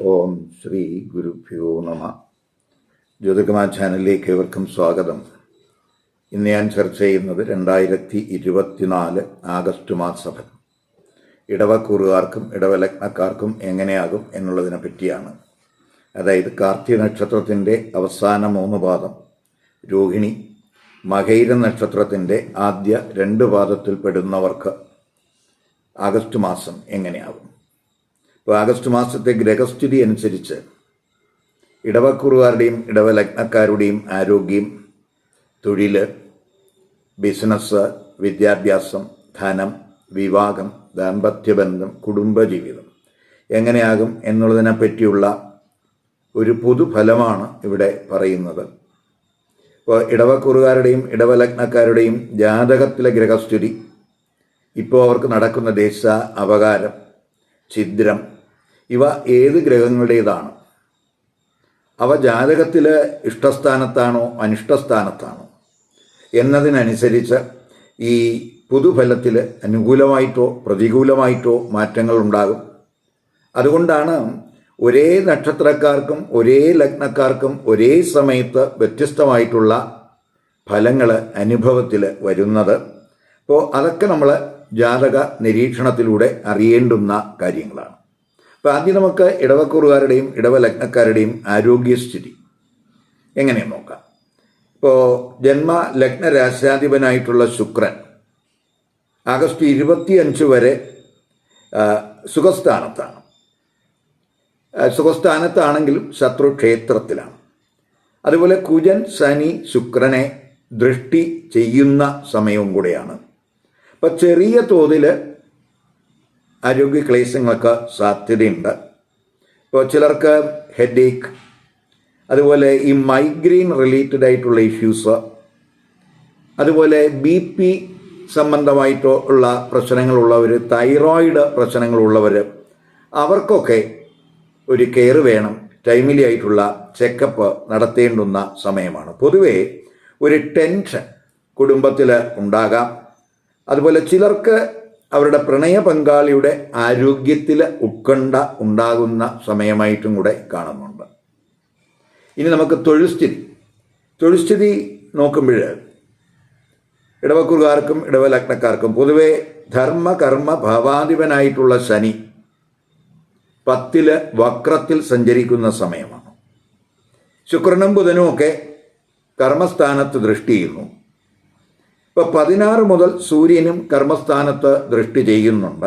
ഓം ശ്രീ ഗുരുഭ്യോ നമ. ജ്യോതികുമാർ ചാനലിലേക്ക് ഏവർക്കും സ്വാഗതം. ഇന്ന് ഞാൻ ചർച്ച ചെയ്യുന്നത് രണ്ടായിരത്തി ഇരുപത്തിനാല് ആഗസ്റ്റ് മാസഭം ഇടവക്കൂറുകാർക്കും ഇടവലഗ്നക്കാർക്കും എങ്ങനെയാകും എന്നുള്ളതിനെ പറ്റിയാണ്. അതായത് കാർത്തിക നക്ഷത്രത്തിന്റെ അവസാന മൂന്ന് പാദം രോഹിണി മകൈര നക്ഷത്രത്തിന്റെ ആദ്യ രണ്ട് പാദത്തിൽ പെടുന്നവർക്ക് ആഗസ്റ്റ് മാസം എങ്ങനെയാകും? ആഗസ്റ്റ് മാസത്തെ ഗ്രഹസ്ഥിതി അനുസരിച്ച് ഇടവക്കുറുകാരുടെയും ഇടവലഗ്നക്കാരുടെയും ആരോഗ്യം തൊഴിൽ ബിസിനസ് വിദ്യാഭ്യാസം ധനം വിവാഹം ദാമ്പത്യബന്ധം കുടുംബജീവിതം എങ്ങനെയാകും എന്നുള്ളതിനെ പറ്റിയുള്ള ഒരു പൊതുഫലമാണ് ഇവിടെ പറയുന്നത്. ഇപ്പോൾ ഇടവക്കുറുകാരുടെയും ഇടവലഗ്നക്കാരുടെയും ജാതകത്തിലെ ഗ്രഹസ്ഥിതി ഇപ്പോൾ അവർക്ക് നടക്കുന്ന ദേശ അപകാരം ഛിദ്രം ഇവ ഏത് ഗ്രഹങ്ങളുടേതാണ്? അവ ജാതകത്തിൽ ഇഷ്ടസ്ഥാനത്താണോ അനിഷ്ടസ്ഥാനത്താണോ? എന്നതിനനുസരിച്ച് ഈ പുതുഫലത്തിൽ അനുകൂലമായിട്ടോ പ്രതികൂലമായിട്ടോ മാറ്റങ്ങൾ ഉണ്ടാകും അതുകൊണ്ടാണ് ഒരേ നക്ഷത്രക്കാർക്കും ഒരേ ലഗ്നക്കാർക്കും ഒരേ സമയത്ത് വ്യത്യസ്തമായിട്ടുള്ള ഫലങ്ങൾ അനുഭവത്തിൽ വരുന്നത്. അപ്പോൾ അതൊക്കെ നമ്മൾ ജാതക നിരീക്ഷണത്തിലൂടെ അറിയേണ്ടുന്ന കാര്യങ്ങളാണ്. അപ്പോൾ ആദ്യം നമുക്ക് ഇടവക്കൂറുകാരുടെയും ഇടവലഗ്നക്കാരുടെയും ആരോഗ്യസ്ഥിതി എങ്ങനെ നോക്കാം? ഇപ്പോൾ ജന്മ ലഗ്ന രാശാധിപനായിട്ടുള്ള ശുക്രൻ ആഗസ്റ്റ് ഇരുപത്തിയഞ്ച് വരെ സുഖസ്ഥാനത്താണ്. സുഖസ്ഥാനത്താണെങ്കിലും ശത്രുക്ഷേത്രത്തിലാണ് അതുപോലെ കുജൻ ശനി ശുക്രനെ ദൃഷ്ടി ചെയ്യുന്ന സമയവും കൂടെയാണ്. അപ്പം ചെറിയ തോതിൽ ആരോഗ്യ ക്ലേശങ്ങൾക്ക് സാധ്യതയുണ്ട്. ഇപ്പോൾ ചിലർക്ക് ഹെഡേക്ക് അതുപോലെ ഈ മൈഗ്രെയിൻ റിലേറ്റഡ് ആയിട്ടുള്ള ഇഷ്യൂസ് അതുപോലെ ബി പി സംബന്ധമായിട്ടോ ഉള്ള പ്രശ്നങ്ങളുള്ളവർ തൈറോയിഡ് പ്രശ്നങ്ങളുള്ളവർ അവർക്കൊക്കെ ഒരു കെയർ വേണം. ടൈമിലി ആയിട്ടുള്ള ചെക്കപ്പ് നടത്തേണ്ടുന്ന സമയമാണ്. പൊതുവേ ഒരു ടെൻഷൻ കുടുംബത്തിൽ ഉണ്ടാകാം. അതുപോലെ ചിലർക്ക് അവരുടെ പ്രണയ പങ്കാളിയുടെ ആരോഗ്യത്തിൽ ഉത്കണ്ഠ ഉണ്ടാകുന്ന സമയമായിട്ടും കൂടെ കാണുന്നുണ്ട്. ഇനി നമുക്ക് തൊഴിൽസ്ഥിതി തൊഴിൽസ്ഥിതി നോക്കുമ്പോൾ ഇടവക്കുറുകാർക്കും ഇടവലഗ്നക്കാർക്കും പൊതുവെ ധർമ്മ കർമ്മ ഭാവാധിപനായിട്ടുള്ള ശനി പത്തിൽ വക്രത്തിൽ സഞ്ചരിക്കുന്ന സമയമാണ്. ശുക്രനും ബുധനും ഒക്കെ കർമ്മസ്ഥാനത്ത് ദൃഷ്ടി ചെയ്യുന്നു. ഇപ്പൊ പതിനാറ് മുതൽ സൂര്യനും കർമ്മസ്ഥാനത്ത് ദൃഷ്ടി ചെയ്യുന്നുണ്ട്.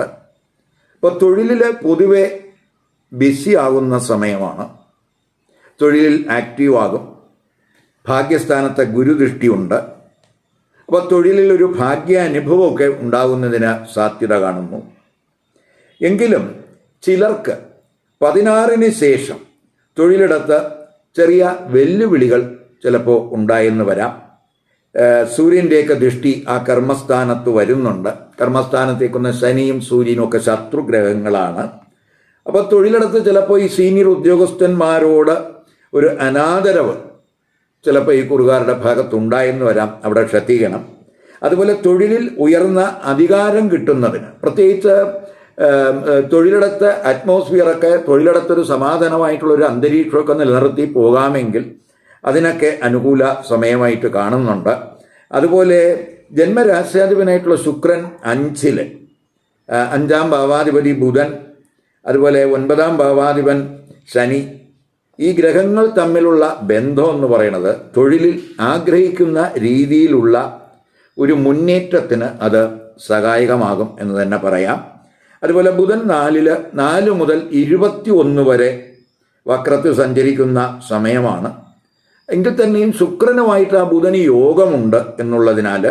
ഇപ്പോൾ തൊഴിലിൽ പൊതുവെ ബിസി ആകുന്ന സമയമാണ്. തൊഴിലിൽ ആക്റ്റീവ് ആകും. ഭാഗ്യസ്ഥാനത്തെ ഗുരുദൃഷ്ടിയുണ്ട് അപ്പോൾ തൊഴിലിൽ ഒരു ഭാഗ്യ അനുഭവമൊക്കെ ഉണ്ടാകുന്നതിന് സാധ്യത കാണുന്നു. എങ്കിലും ചിലർക്ക് പതിനാറിന് ശേഷം തൊഴിലിടത്ത് ചെറിയ വെല്ലുവിളികൾ ചിലപ്പോൾ ഉണ്ടായെന്ന് വരാം. സൂര്യന്റെയൊക്കെ ദൃഷ്ടി ആ കർമ്മസ്ഥാനത്ത് വരുന്നുണ്ട്. കർമ്മസ്ഥാനത്തേക്കുന്ന ശനിയും സൂര്യനും ഒക്കെ ശത്രുഗ്രഹങ്ങളാണ്. അപ്പോൾ തൊഴിലിടത്ത് ചിലപ്പോൾ ഈ സീനിയർ ഉദ്യോഗസ്ഥന്മാരോട് ഒരു അനാദരവ് ചിലപ്പോൾ ഈ കുറുകാരുടെ ഭാഗത്തുണ്ടായെന്ന് വരാം അവിടെ ശ്രദ്ധിക്കണം. അതുപോലെ തൊഴിലിൽ ഉയർന്ന അധികാരം കിട്ടുന്നതിന് പ്രത്യേകിച്ച് തൊഴിലിടത്തെ അറ്റ്മോസ്ഫിയറൊക്കെ തൊഴിലിടത്തൊരു സമാധാനമായിട്ടുള്ള ഒരു അന്തരീക്ഷമൊക്കെ നിലനിർത്തി പോകാമെങ്കിൽ അതിനൊക്കെ അനുകൂല സമയമായിട്ട് കാണുന്നുണ്ട്. അതുപോലെ ജന്മരാശ്യാധിപനായിട്ടുള്ള ശുക്രൻ അഞ്ചിൽ അഞ്ചാം ഭാവാധിപതി ബുധൻ അതുപോലെ ഒൻപതാം ഭാവാധിപൻ ശനി. ഈ ഗ്രഹങ്ങൾ തമ്മിലുള്ള ബന്ധം എന്ന് പറയുന്നത് തൊഴിലിൽ ആഗ്രഹിക്കുന്ന രീതിയിലുള്ള ഒരു മുന്നേറ്റത്തിന് അത് സഹായകമാകും എന്ന് തന്നെ പറയാം. അതുപോലെ ബുധൻ നാലിൽ നാല് മുതൽ ഇരുപത്തി ഒന്ന് വരെ വക്രത്തിൽ സഞ്ചരിക്കുന്ന സമയമാണ്. എങ്കിൽ തന്നെയും ശുക്രനുമായിട്ട് ആ ബുധന് യോഗമുണ്ട് എന്നുള്ളതിനാൽ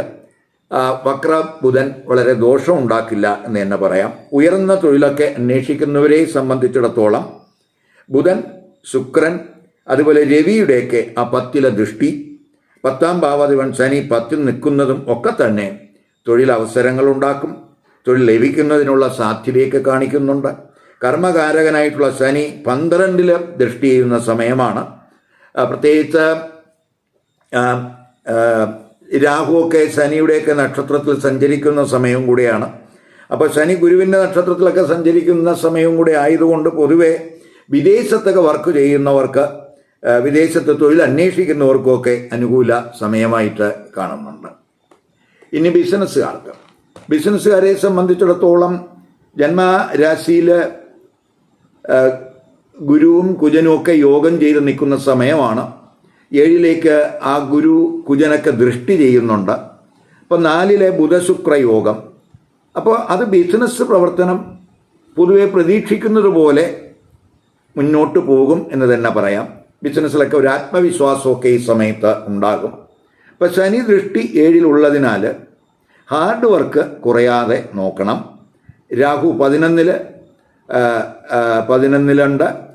വക്ര ബുധൻ വളരെ ദോഷം ഉണ്ടാക്കില്ല എന്ന് തന്നെ പറയാം. ഉയർന്ന തൊഴിലൊക്കെ അന്വേഷിക്കുന്നവരെ സംബന്ധിച്ചിടത്തോളം ബുധൻ ശുക്രൻ അതുപോലെ രവിയുടെയൊക്കെ ആ പത്തിലെ ദൃഷ്ടി പത്താം ഭാവാധിപൻ ശനി പത്തിൽ നിൽക്കുന്നതും ഒക്കെ തന്നെ തൊഴിലവസരങ്ങൾ ഉണ്ടാക്കും തൊഴിൽ ലഭിക്കുന്നതിനുള്ള സാധ്യതയൊക്കെ കാണിക്കുന്നുണ്ട്. കർമ്മകാരകനായിട്ടുള്ള ശനി പന്ത്രണ്ടിൽ ദൃഷ്ടി ചെയ്യുന്ന സമയമാണ്. പ്രത്യേകിച്ച് രാഹുവൊക്കെ ശനിയുടെയൊക്കെ നക്ഷത്രത്തിൽ സഞ്ചരിക്കുന്ന സമയവും കൂടിയാണ്. അപ്പോൾ ശനി ഗുരുവിന്റെ നക്ഷത്രത്തിലൊക്കെ സഞ്ചരിക്കുന്ന സമയവും കൂടി ആയതുകൊണ്ട് പൊതുവെ വിദേശത്തൊക്കെ വർക്ക് ചെയ്യുന്നവർക്ക് വിദേശത്ത് തൊഴിൽ അന്വേഷിക്കുന്നവർക്കൊക്കെ അനുകൂല സമയമായിട്ട് കാണുന്നുണ്ട്. ഇനി ബിസിനസ്സുകാർക്ക്. ബിസിനസ്സുകാരെ സംബന്ധിച്ചിടത്തോളം ജന്മരാശിയിൽ ഗുരുവും കുജനും ഒക്കെ യോഗം ചെയ്ത് നിൽക്കുന്ന സമയമാണ്. ഏഴിലേക്ക് ആ ഗുരു കുജനൊക്കെ ദൃഷ്ടി ചെയ്യുന്നുണ്ട്. അപ്പോൾ നാലിലെ ബുധശുക്ര യോഗം. അപ്പോൾ അത് ബിസിനസ് പ്രവർത്തനം പൊതുവെ പ്രതീക്ഷിക്കുന്നത് പോലെ മുന്നോട്ട് പോകും എന്ന് തന്നെ പറയാം. ബിസിനസ്സിലൊക്കെ ഒരു ആത്മവിശ്വാസമൊക്കെ ഈ സമയത്ത് ഉണ്ടാകും. അപ്പോൾ ശനി ദൃഷ്ടി ഏഴിലുള്ളതിനാൽ ഹാർഡ് വർക്ക് കുറയാതെ നോക്കണം. രാഹു പതിനൊന്നിൽ പതിനൊന്നിലുണ്ട്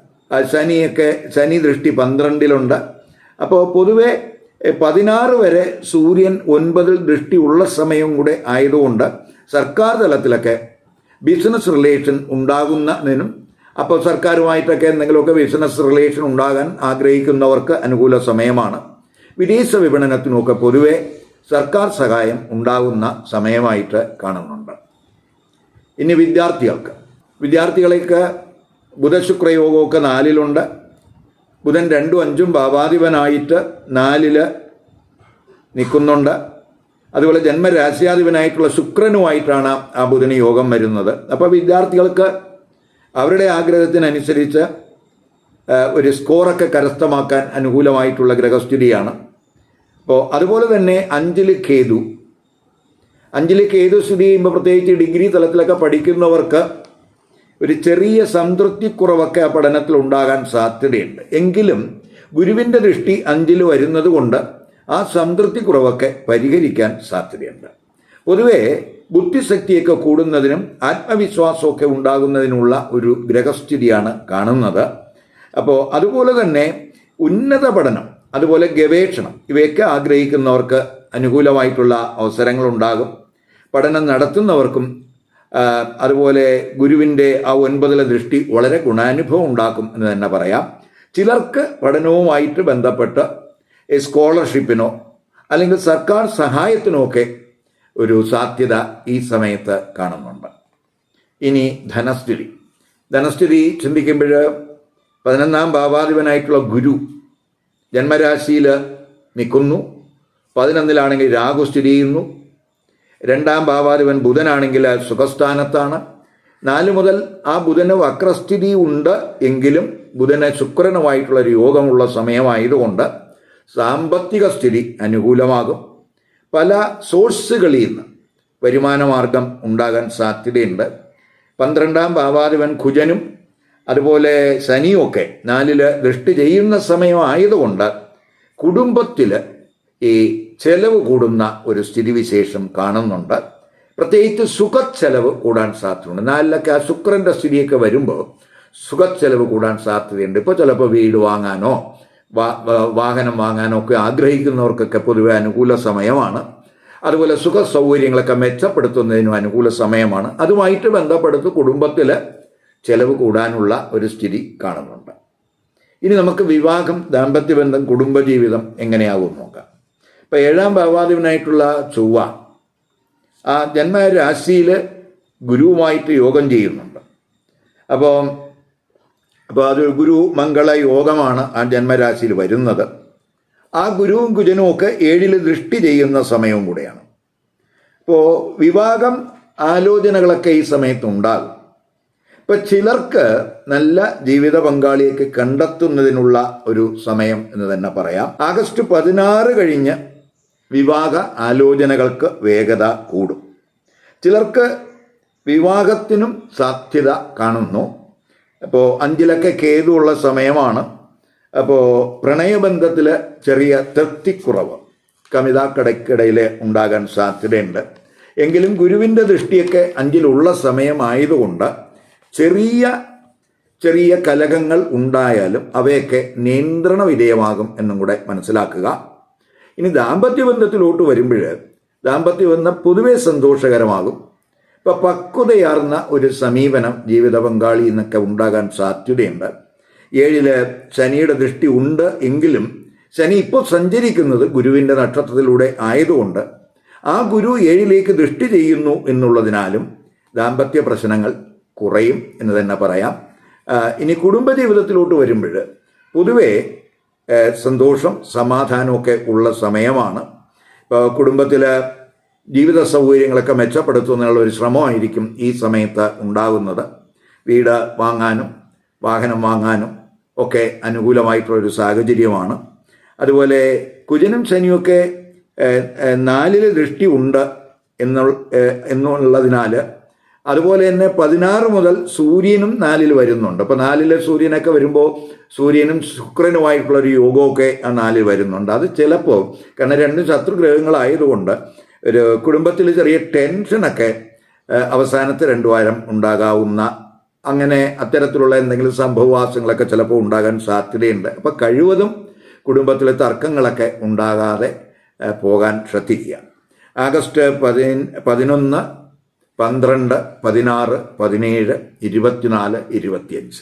ശനിയൊക്കെ ശനി ദൃഷ്ടി പന്ത്രണ്ടിലുണ്ട്. അപ്പോൾ പൊതുവെ പതിനാറ് വരെ സൂര്യൻ ഒൻപതിൽ ദൃഷ്ടി ഉള്ള സമയം കൂടെ ആയതുകൊണ്ട് സർക്കാർ തലത്തിലൊക്കെ ബിസിനസ് റിലേഷൻ ഉണ്ടാകുന്നതിനും അപ്പോൾ സർക്കാരുമായിട്ടൊക്കെ എന്തെങ്കിലുമൊക്കെ ബിസിനസ് റിലേഷൻ ഉണ്ടാകാൻ ആഗ്രഹിക്കുന്നവർക്ക് അനുകൂല സമയമാണ്. വിദേശ വിപണനത്തിനുമൊക്കെ പൊതുവെ സർക്കാർ സഹായം ഉണ്ടാകുന്ന സമയമായിട്ട് കാണുന്നുണ്ട്. ഇനി വിദ്യാർത്ഥികൾക്ക്. വിദ്യാർത്ഥികളേക്ക് ബുധശുക്ര യോഗമൊക്കെ നാലിലുണ്ട്. ബുധൻ രണ്ടും അഞ്ചും ഭാവാധിപനായിട്ട് നാലിൽ നിൽക്കുന്നുണ്ട്. അതുപോലെ ജന്മരാശ്യാധിപനായിട്ടുള്ള ശുക്രനുമായിട്ടാണ് ആ ബുധന് യോഗം വരുന്നത്. അപ്പോൾ വിദ്യാർത്ഥികൾക്ക് അവരുടെ ആഗ്രഹത്തിനനുസരിച്ച് ഒരു സ്കോറൊക്കെ കരസ്ഥമാക്കാൻ അനുകൂലമായിട്ടുള്ള ഗ്രഹസ്ഥിതിയാണ്. അപ്പോൾ അതുപോലെ തന്നെ അഞ്ചിൽ കേതു. അഞ്ചിൽ കേതു സ്ഥിതി ചെയ്യുമ്പോൾ പ്രത്യേകിച്ച് ഡിഗ്രി തലത്തിലൊക്കെ പഠിക്കുന്നവർക്ക് ഒരു ചെറിയ സംതൃപ്തിക്കുറവൊക്കെ ആ പഠനത്തിൽ ഉണ്ടാകാൻ സാധ്യതയുണ്ട്. എങ്കിലും ഗുരുവിന്റെ ദൃഷ്ടി അഞ്ചിൽ വരുന്നത് കൊണ്ട് ആ സംതൃപ്തിക്കുറവൊക്കെ പരിഹരിക്കാൻ സാധ്യതയുണ്ട്. പൊതുവേ ബുദ്ധിശക്തിയൊക്കെ കൂടുന്നതിനും ആത്മവിശ്വാസമൊക്കെ ഉണ്ടാകുന്നതിനുള്ള ഒരു ഗ്രഹസ്ഥിതിയാണ് കാണുന്നത്. അപ്പോൾ അതുപോലെ തന്നെ ഉന്നത പഠനം അതുപോലെ ഗവേഷണം ഇവയൊക്കെ ആഗ്രഹിക്കുന്നവർക്ക് അനുകൂലമായിട്ടുള്ള അവസരങ്ങളുണ്ടാകും. പഠനം നടത്തുന്നവർക്കും അതുപോലെ ഗുരുവിന്റെ ആ ഒൻപതിലെ ദൃഷ്ടി വളരെ ഗുണാനുഭവം ഉണ്ടാക്കും എന്ന് തന്നെ പറയാം. ചിലർക്ക് പഠനവുമായിട്ട് ബന്ധപ്പെട്ട് സ്കോളർഷിപ്പിനോ അല്ലെങ്കിൽ സർക്കാർ സഹായത്തിനോ ഒക്കെ ഒരു സാധ്യത ഈ സമയത്ത് കാണുന്നുണ്ട്. ഇനി ധനസ്ഥിതി. ധനസ്ഥിതി ചിന്തിക്കുമ്പോൾ പതിനൊന്നാം ഭാവാധിപനായിട്ടുള്ള ഗുരു ജന്മരാശിയിൽ നിൽക്കുന്നു. പതിനൊന്നിലാണെങ്കിൽ രാഹു സ്ഥിതി ചെയ്യുന്നു. രണ്ടാം ഭാവാധിപൻ ബുധനാണെങ്കിൽ സുഖസ്ഥാനത്താണ്. നാല് മുതൽ ആ ബുധന് വക്രസ്ഥിതി ഉണ്ട് എങ്കിലും ബുധന് ശുക്രനുമായിട്ടുള്ള യോഗമുള്ള സമയമായതുകൊണ്ട് സാമ്പത്തിക സ്ഥിതി അനുകൂലമാകും. പല സോഴ്സുകളിൽ നിന്ന് വരുമാനമാർഗം ഉണ്ടാകാൻ സാധ്യതയുണ്ട്. പന്ത്രണ്ടാം ഭാവാധിപൻ ഖുജനും അതുപോലെ ശനിയുമൊക്കെ നാലിൽ ദൃഷ്ടി ചെയ്യുന്ന സമയമായതുകൊണ്ട് കുടുംബത്തിൽ ഈ ചെലവ് കൂടുന്ന ഒരു സ്ഥിതിവിശേഷം കാണുന്നുണ്ട്. പ്രത്യേകിച്ച് സുഖച്ചെലവ് കൂടാൻ സാധ്യതയുണ്ട്. നാലിലൊക്കെ ആ ശുക്രന്റെ സ്ഥിതിയൊക്കെ വരുമ്പോൾ സുഖച്ചെലവ് കൂടാൻ സാധ്യതയുണ്ട്. ഇപ്പോൾ ചിലപ്പോൾ വീട് വാങ്ങാനോ വാഹനം വാങ്ങാനോ ഒക്കെ ആഗ്രഹിക്കുന്നവർക്കൊക്കെ പൊതുവെ അനുകൂല സമയമാണ്. അതുപോലെ സുഖ സൗകര്യങ്ങളൊക്കെ മെച്ചപ്പെടുത്തുന്നതിനും അനുകൂല സമയമാണ്. അതുമായിട്ട് ബന്ധപ്പെടുത്ത് കുടുംബത്തിൽ ചെലവ് കൂടാനുള്ള ഒരു സ്ഥിതി കാണുന്നുണ്ട്. ഇനി നമുക്ക് വിവാഹം ദാമ്പത്യബന്ധം കുടുംബജീവിതം എങ്ങനെയാകും നോക്കാം. ഇപ്പം ഏഴാം ഭാവാധിപനായിട്ടുള്ള ചൊവ്വ ആ ജന്മരാശിയിൽ ഗുരുവുമായിട്ട് യോഗം ചെയ്യുന്നുണ്ട്. അപ്പോൾ അപ്പോൾ അത് ഗുരു മംഗള യോഗമാണ് ആ ജന്മരാശിയിൽ വരുന്നത്. ആ ഗുരുവും കുജനും ഒക്കെ ഏഴിൽ ദൃഷ്ടി ചെയ്യുന്ന സമയവും കൂടെയാണ്. ഇപ്പോൾ വിവാഹം ആലോചനകളൊക്കെ ഈ സമയത്ത് ഉണ്ടാകും. ഇപ്പം ചിലർക്ക് നല്ല ജീവിത പങ്കാളിയൊക്കെ കണ്ടെത്തുന്നതിനുള്ള ഒരു സമയം എന്ന് തന്നെ പറയാം. ആഗസ്റ്റ് പതിനാറ് കഴിഞ്ഞ് വിവാഹ ആലോചനകൾക്ക് വേഗത കൂടും. ചിലർക്ക് വിവാഹത്തിനും സാധ്യത കാണുന്നു. അപ്പോൾ അഞ്ചിലൊക്കെ കേതുള്ള സമയമാണ്. അപ്പോൾ പ്രണയബന്ധത്തിൽ ചെറിയ തൃപ്തിക്കുറവ് കമിതാക്കടയ്ക്കിടയിൽ ഉണ്ടാകാൻ സാധ്യതയുണ്ട്. എങ്കിലും ഗുരുവിന്റെ ദൃഷ്ടിയൊക്കെ അഞ്ചിലുള്ള സമയമായതുകൊണ്ട് ചെറിയ ചെറിയ കലകങ്ങൾ ഉണ്ടായാലും അവയൊക്കെ നിയന്ത്രണ വിധേയമാകും എന്നും കൂടെ മനസ്സിലാക്കുക. ഇനി ദാമ്പത്യ ബന്ധത്തിലോട്ട് വരുമ്പോൾ ദാമ്പത്യ ബന്ധം പൊതുവെ സന്തോഷകരമാകും. ഇപ്പം പക്വതയാർന്ന ഒരു സമീപനം ജീവിത പങ്കാളി എന്നൊക്കെ ഉണ്ടാകാൻ സാധ്യതയുണ്ട്. ഏഴിൽ ശനിയുടെ ദൃഷ്ടി ഉണ്ട് എങ്കിലും ശനി ഇപ്പോൾ സഞ്ചരിക്കുന്നത് ഗുരുവിന്റെ നക്ഷത്രത്തിലൂടെ ആയതുകൊണ്ട് ആ ഗുരു ഏഴിലേക്ക് ദൃഷ്ടി ചെയ്യുന്നു എന്നുള്ളതിനാലും ദാമ്പത്യ പ്രശ്നങ്ങൾ കുറയും എന്ന് തന്നെ പറയാം. ഇനി കുടുംബജീവിതത്തിലോട്ട് വരുമ്പോൾ പൊതുവേ സന്തോഷം സമാധാനമൊക്കെ ഉള്ള സമയമാണ്. ഇപ്പോൾ കുടുംബത്തിൽ ജീവിത സൗകര്യങ്ങളൊക്കെ മെച്ചപ്പെടുത്തുന്നതിനുള്ള ഒരു ശ്രമമായിരിക്കും ഈ സമയത്ത് ഉണ്ടാകുന്നത് വീട് വാങ്ങാനും വാഹനം വാങ്ങാനും ഒക്കെ അനുകൂലമായിട്ടുള്ളൊരു സാഹചര്യമാണ്. അതുപോലെ കുജനും ശനിയൊക്കെ നാലിൽ ദൃഷ്ടി ഉണ്ട് എന്നുള്ള എന്നുള്ളതിനാൽ അതുപോലെ തന്നെ പതിനാറ് മുതൽ സൂര്യനും നാലിൽ വരുന്നുണ്ട്. അപ്പോൾ നാലിലെ സൂര്യനൊക്കെ വരുമ്പോൾ സൂര്യനും ശുക്രനുമായിട്ടുള്ള ഒരു യോഗമൊക്കെ ആ നാലിൽ വരുന്നുണ്ട്. അത് ചിലപ്പോൾ കാരണം രണ്ട് ശത്രുഗ്രഹങ്ങളായതുകൊണ്ട് ഒരു കുടുംബത്തിൽ ചെറിയ ടെൻഷനൊക്കെ അവസാനത്തെ രണ്ടു വാരം ഉണ്ടാകാവുന്ന അങ്ങനെ അത്തരത്തിലുള്ള എന്തെങ്കിലും സംഭവവാസങ്ങളൊക്കെ ചിലപ്പോൾ ഉണ്ടാകാൻ സാധ്യതയുണ്ട്. അപ്പോൾ കഴിവതും കുടുംബത്തിലെ തർക്കങ്ങളൊക്കെ ഉണ്ടാകാതെ പോകാൻ ശ്രദ്ധിക്കുക. ആഗസ്റ്റ് പതി പതിനൊന്ന് പന്ത്രണ്ട് പതിനാറ് പതിനേഴ് ഇരുപത്തിനാല് ഇരുപത്തിയഞ്ച്.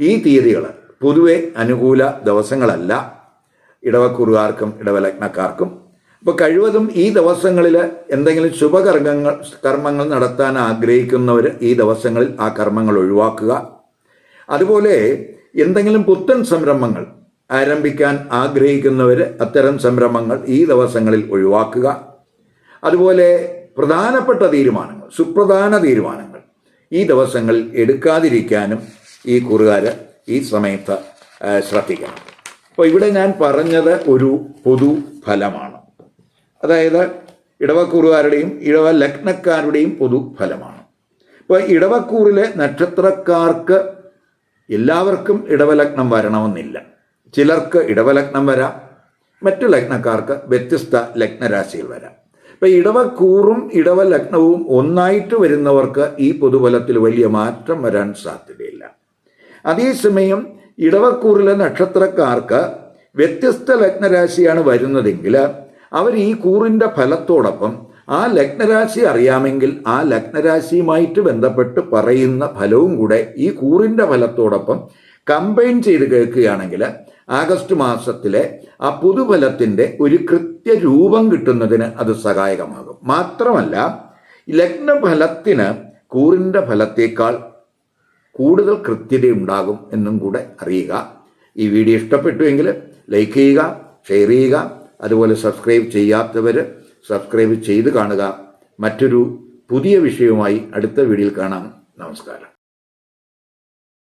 ഈ തീയതികൾ പൊതുവെ അനുകൂല ദിവസങ്ങളല്ല. ഇടവക്കുറുകാർക്കും ഇടവലഗ്നക്കാർക്കും. അപ്പോൾ കഴിവതും ഈ ദിവസങ്ങളിൽ എന്തെങ്കിലും ശുഭകർമ്മങ്ങൾ കർമ്മങ്ങൾ നടത്താൻ ആഗ്രഹിക്കുന്നവർ ഈ ദിവസങ്ങളിൽ ആ കർമ്മങ്ങൾ ഒഴിവാക്കുക. അതുപോലെ എന്തെങ്കിലും പുത്തൻ സംരംഭങ്ങൾ ആരംഭിക്കാൻ ആഗ്രഹിക്കുന്നവർ അത്തരം സംരംഭങ്ങൾ ഈ ദിവസങ്ങളിൽ ഒഴിവാക്കുക. അതുപോലെ പ്രധാനപ്പെട്ട തീരുമാനങ്ങൾ സുപ്രധാന തീരുമാനങ്ങൾ. ഈ ദിവസങ്ങളിൽ എടുക്കാതിരിക്കാനും ഈ കുറുകാർ ഈ സമയത്ത് ശ്രദ്ധിക്കണം. അപ്പോൾ ഇവിടെ ഞാൻ പറഞ്ഞത് ഒരു പൊതു ഫലമാണ്. അതായത് ഇടവക്കൂറുകാരുടെയും ഇടവ ലഗ്നക്കാരുടെയും പൊതു ഫലമാണ്. ഇപ്പോൾ ഇടവക്കൂറിലെ നക്ഷത്രക്കാർക്ക് എല്ലാവർക്കും ഇടവലഗ്നം വരണമെന്നില്ല. ചിലർക്ക് ഇടവലഗ്നം വരാം മറ്റു ലഗ്നക്കാർക്ക് വ്യത്യസ്ത ലഗ്നരാശിയിൽ വരാം. ഇപ്പം ഇടവക്കൂറും ഇടവലഗ്നവും ഒന്നായിട്ട് വരുന്നവർക്ക് ഈ പൊതുബലത്തിൽ വലിയ മാറ്റം വരാൻ സാധ്യതയില്ല. അതേസമയം ഇടവക്കൂറിലെ നക്ഷത്രക്കാർക്ക് വ്യത്യസ്ത ലഗ്നരാശിയാണ് വരുന്നതെങ്കിൽ അവർ ഈ കൂറിന്റെ ഫലത്തോടൊപ്പം ആ ലഗ്നരാശി അറിയാമെങ്കിൽ ആ ലഗ്നരാശിയുമായിട്ട് ബന്ധപ്പെട്ട് പറയുന്ന ഫലവും കൂടെ ഈ കൂറിന്റെ ഫലത്തോടൊപ്പം കമ്പൈൻ ചെയ്ത് കേൾക്കുകയാണെങ്കിൽ ആഗസ്റ്റ് മാസത്തിലെ ആ പുതുഫലത്തിന്റെ ഒരു കൃത്യരൂപം കിട്ടുന്നതിന് അത് സഹായകമാകും. മാത്രമല്ല ലഗ്നഫലത്തിന് കൂറിന്റെ ഫലത്തേക്കാൾ കൂടുതൽ കൃത്യതയുണ്ടാകും എന്നും കൂടെ അറിയുക. ഈ വീഡിയോ ഇഷ്ടപ്പെട്ടുവെങ്കിൽ ലൈക്ക് ചെയ്യുക ഷെയർ ചെയ്യുക അതുപോലെ സബ്സ്ക്രൈബ് ചെയ്യാത്തവർ സബ്സ്ക്രൈബ് ചെയ്ത് കാണുക. മറ്റൊരു പുതിയ വിഷയവുമായി അടുത്ത വീഡിയോയിൽ കാണാം. നമസ്കാരം.